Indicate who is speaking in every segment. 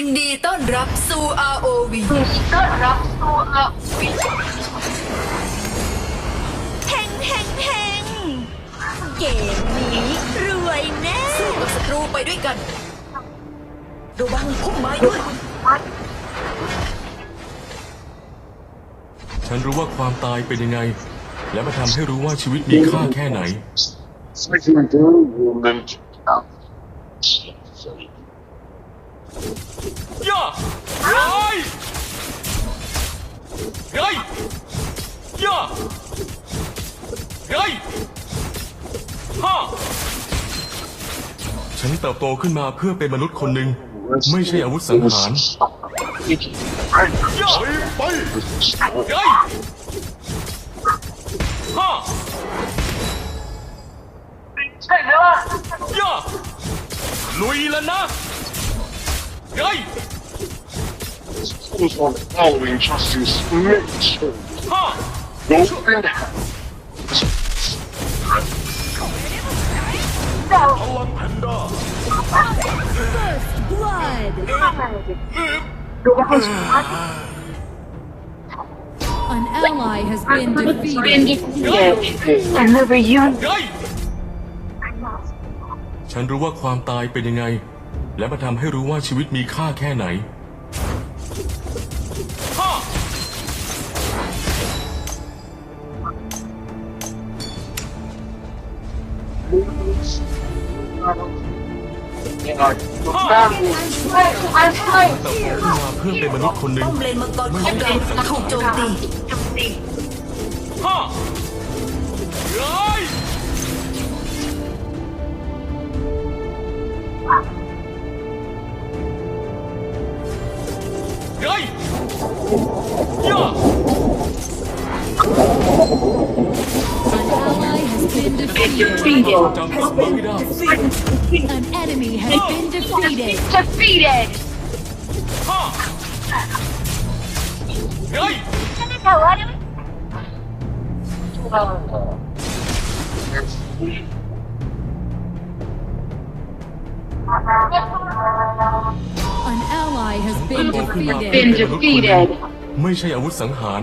Speaker 1: ยินดีต้อนรับสู่ ROV
Speaker 2: ต้อนรับสู่อาวิ
Speaker 3: เฮงเฮงเฮงเกมนี้รวยแน่
Speaker 1: สู้กับศัตรูไปด้วยกันระวังพุ่มไม้ด้วย
Speaker 4: ฉันรู้ว่าความตายเป็นยังไง และมาทำให้รู้ว่าชีวิตมีค่าแค่ไหน
Speaker 2: Second woman
Speaker 4: ฉันเติบโตขึ้นมาเพื่อเป็นมนุษย์คนหนึ่งไม่ใช่อาวุธสังหารย่าไปเฮ้ยฮ่า
Speaker 2: ใช่ไหมล่ะ
Speaker 4: ย่าลุยแล้วนะเฮ้ย
Speaker 2: Schools on following justice mission.
Speaker 4: ฮ่า
Speaker 2: Go and
Speaker 4: พลังแพนด้า
Speaker 3: blood
Speaker 5: An ally has been defeated.
Speaker 2: been defeated. And the reunion
Speaker 4: เฮ้ยฉันรู้ว่าความตายเป็นยังไง และมาทำให้รู้ว่าชีวิตมีค่าแค่ไหน มาเพื่อเป็นมนุษย์คนหนึ่ง
Speaker 1: ป้อมเลนมังกรของเราถูกโจมตี
Speaker 4: ฮ่าเฮ้ยเฮ้ยย่า
Speaker 5: ally has been defeated.
Speaker 4: จำกลับมาไม่ได้
Speaker 5: An enemy has been defeated.
Speaker 2: Defeated.
Speaker 4: ฮ่าเฮ้ย
Speaker 5: An ally has been
Speaker 4: โตขึ้นมา
Speaker 5: defeated.
Speaker 4: เป็นมนุษย์คนหนึ่งไม่ใช่อาวุธสังหาร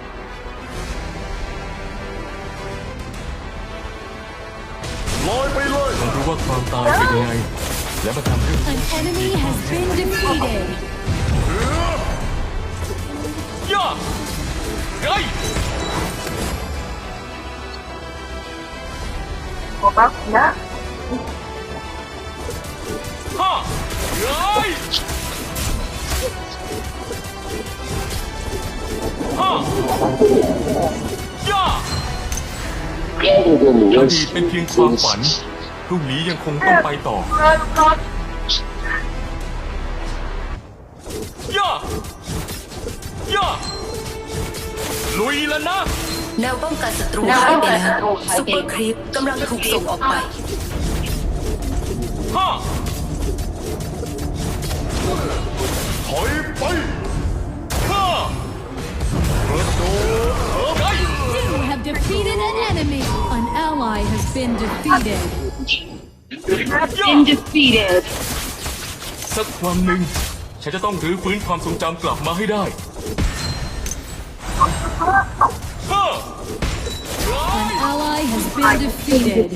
Speaker 4: ล
Speaker 1: นมังกรของเราถูกโจมตี
Speaker 6: แล้วแม่งไม่เอาเมียไฟ
Speaker 4: ฉันรู้ว่าความตายเป็นยังไง และมาทำให้รู้
Speaker 5: An enemy has been defeated.
Speaker 4: ย่าเฮ้ยฮ่าเฮ้ยฮ่าย่า อดีตเป็นเพียงความฝัน พรุ่งนี้ยังคงต้องไปต่อย่าย่าลุยแล้วนะ
Speaker 1: แนวป้องกันศัตรูหายไปแล้วซุปเปอร์ครีปกำลังถูกส่งออกไป
Speaker 4: ฮ่าถอยไปฮ่าประตูเฮ้ย
Speaker 5: You have defeated an enemy. An ally has been defeated.
Speaker 4: Been
Speaker 2: defeated.
Speaker 4: สักวันหนึ่งฉันจะต้องรื้อฟื้นความทรงจำกลับมาให้ได้ฮ่า
Speaker 5: An ally has been defeated.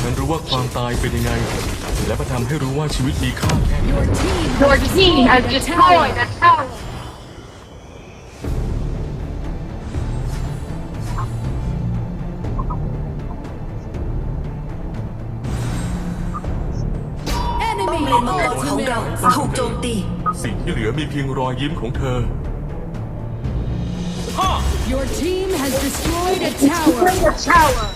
Speaker 4: ฉันรู้ว่าความตายเป็นยังไง และมาทำให้รู้ว่าชีวิตมีค่าแค่ไหน
Speaker 5: Your team
Speaker 2: Your
Speaker 5: has
Speaker 2: team has
Speaker 5: destroyed
Speaker 2: destroyed
Speaker 5: a
Speaker 2: a tower.
Speaker 5: enemy
Speaker 1: ป้อมเลนมังกรของเรา
Speaker 5: ultimate.
Speaker 1: ถูกโจมตี
Speaker 4: สิ่งที่เหลือมีเพียงรอยยิ้มของเธอฮ่า
Speaker 5: Your team has destroyed a tower.
Speaker 2: The tower.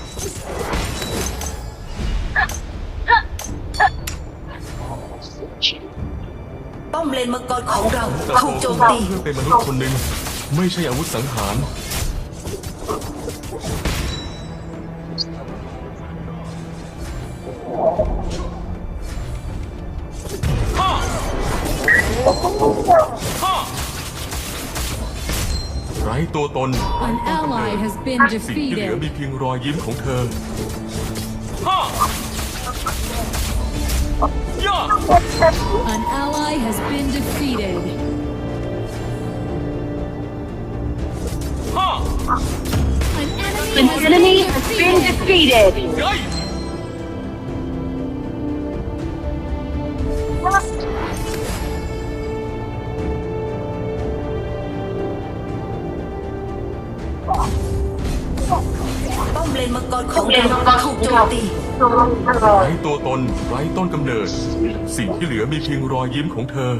Speaker 1: เลนมังกรของเรา
Speaker 4: เติบ
Speaker 1: ถูก
Speaker 4: โต
Speaker 1: โจม
Speaker 4: ขึ้นมา
Speaker 1: ตี
Speaker 4: เพื่อเป็นมนุษย์คนหนึ่งไม่ใช่อาวุธสังหาร ไร้ตัวตน
Speaker 5: An ally has been
Speaker 4: สิ่งที่เหลือ
Speaker 5: defeated.
Speaker 4: มีเพียงรอยยิ้มของเธอ
Speaker 5: An ally has been defeated. An
Speaker 2: An
Speaker 5: enemy
Speaker 2: enemy
Speaker 5: has
Speaker 2: has
Speaker 5: been
Speaker 2: been
Speaker 5: defeated.
Speaker 2: defeated.
Speaker 1: ป้อมเลนมัง กรของเราถูกโจมตี
Speaker 4: ไร้ตัวตนไร้ต้นกำเนิด สิ่งที่เหลือมีเพียงรอยยิ้มของเธอ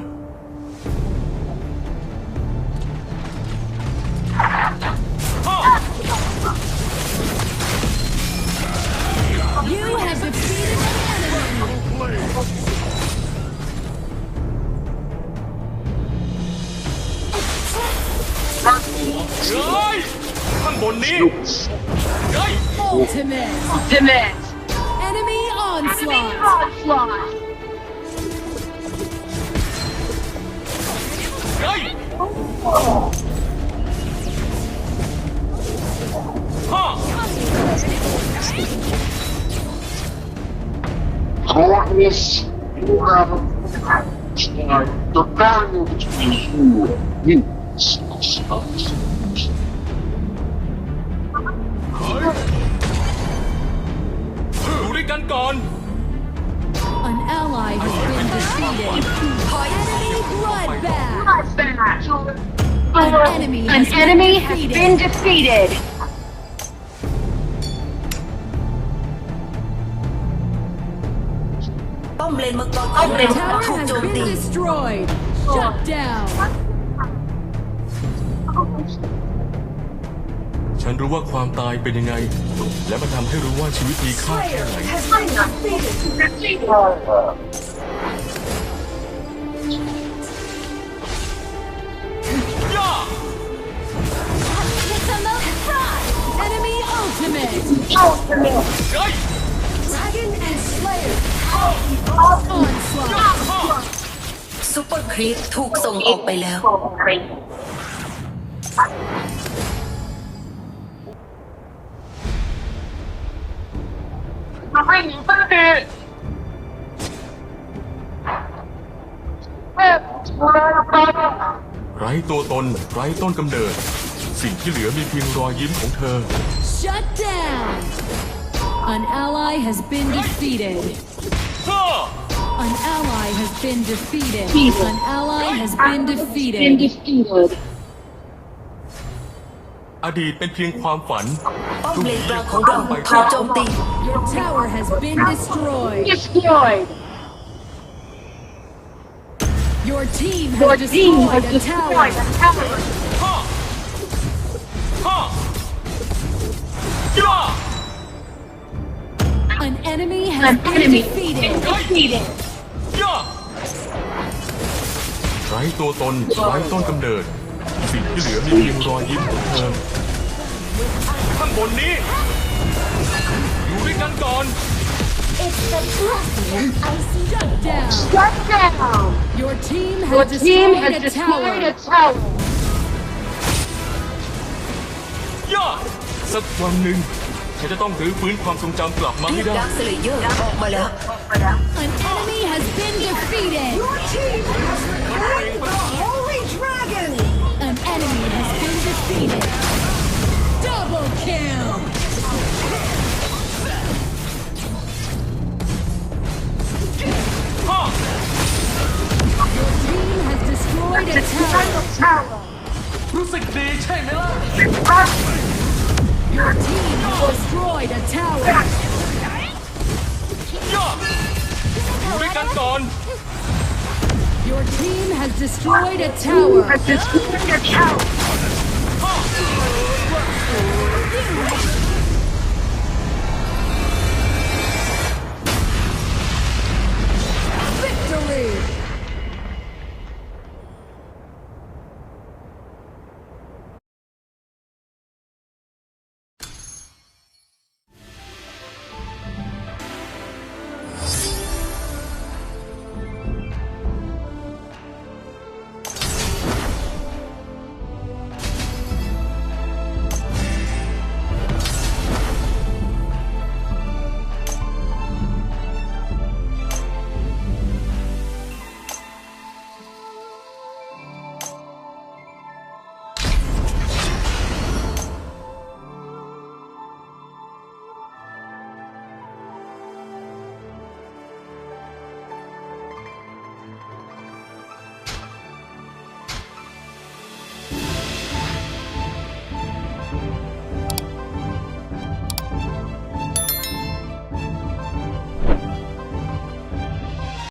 Speaker 5: You have defeated an enemy.
Speaker 4: เฮ้ยข้างบนนี้เฮ้ย
Speaker 5: Ultimate.
Speaker 2: Ultimate.
Speaker 5: Enemy onslaught.
Speaker 2: Onslaught.
Speaker 4: เฮ้ยฮ่า
Speaker 7: Darkness, you have the barrier between you and me is up.
Speaker 4: อยู่ด้วยกันก่อน
Speaker 5: An ally has been defeated. Enemy bloodbath. An enemy
Speaker 2: An
Speaker 5: has been
Speaker 2: enemy has
Speaker 5: defeated.
Speaker 2: been defeated.
Speaker 1: ป้อมเลนมังกรของเรา
Speaker 5: Tower
Speaker 1: ถูก
Speaker 5: has
Speaker 1: โจม
Speaker 5: been
Speaker 1: ตี
Speaker 5: destroyed. Shut down.
Speaker 4: ฉันรู้ว่าความตายเป็นยังไง และมันทำให้รู้ว่าชีวิตมีค่าแค่ไหน
Speaker 5: Enemy ultimate.
Speaker 4: เฮ้ย
Speaker 5: Onslaught.
Speaker 1: ซูเปอร์ครีปถูกส่งออกไปแล้ว
Speaker 4: ไร้ตัวตน ไร้ต้นกำเนิด สิ่งที่เหลือมีเพียงรอยยิ้มของเธอ
Speaker 5: Shut down. An ally has been defeated.
Speaker 4: ฮ่า
Speaker 5: An ally has been defeated. An ally has been
Speaker 2: Been
Speaker 5: defeated.
Speaker 2: Defeated.
Speaker 4: อดีตเป็นเพียงความฝัน
Speaker 1: ป้อมเลนกลางของเราถูกโจมตี
Speaker 5: Your tower has been destroyed.
Speaker 2: Destroyed.
Speaker 5: Your team
Speaker 2: Your
Speaker 5: has
Speaker 2: team has
Speaker 5: destroyed a
Speaker 2: destroyed
Speaker 5: tower.
Speaker 2: a tower.
Speaker 4: ฮ่าฮ่าย่า
Speaker 5: An enemy has
Speaker 2: An
Speaker 5: been
Speaker 2: enemy
Speaker 5: defeated.
Speaker 2: defeated.
Speaker 4: ย่าไร้ตัวตนไร้ต้นกำเนิด สิ่งที่เหลือมีเพียงรอยยิ้มของเธอข้างบนนี้ อยู่ด้วยกันก่อน
Speaker 5: Shut down.
Speaker 2: Shut down.
Speaker 5: Your team
Speaker 2: Your
Speaker 5: has
Speaker 2: team
Speaker 5: destroyed
Speaker 2: has
Speaker 5: a
Speaker 2: destroyed a
Speaker 5: tower.
Speaker 2: tower.
Speaker 4: ย่าสักวันหนึ่งฉันจะต้องถือฟื้นความทรงจำกลับมา
Speaker 1: เรี
Speaker 4: ให้
Speaker 1: ยก
Speaker 4: ได้
Speaker 1: ดาร์คสเลเยอร์ออกมาแล้ว
Speaker 5: An enemy has been defeated. An destroyed a tower.
Speaker 4: รู้สึกดีใช่ไหมล่ะ
Speaker 5: Your team has destroyed a tower.
Speaker 4: ย่าอยู่ด้วยกันก่อน
Speaker 5: Your team has destroyed a tower.
Speaker 2: Destroyed a tower.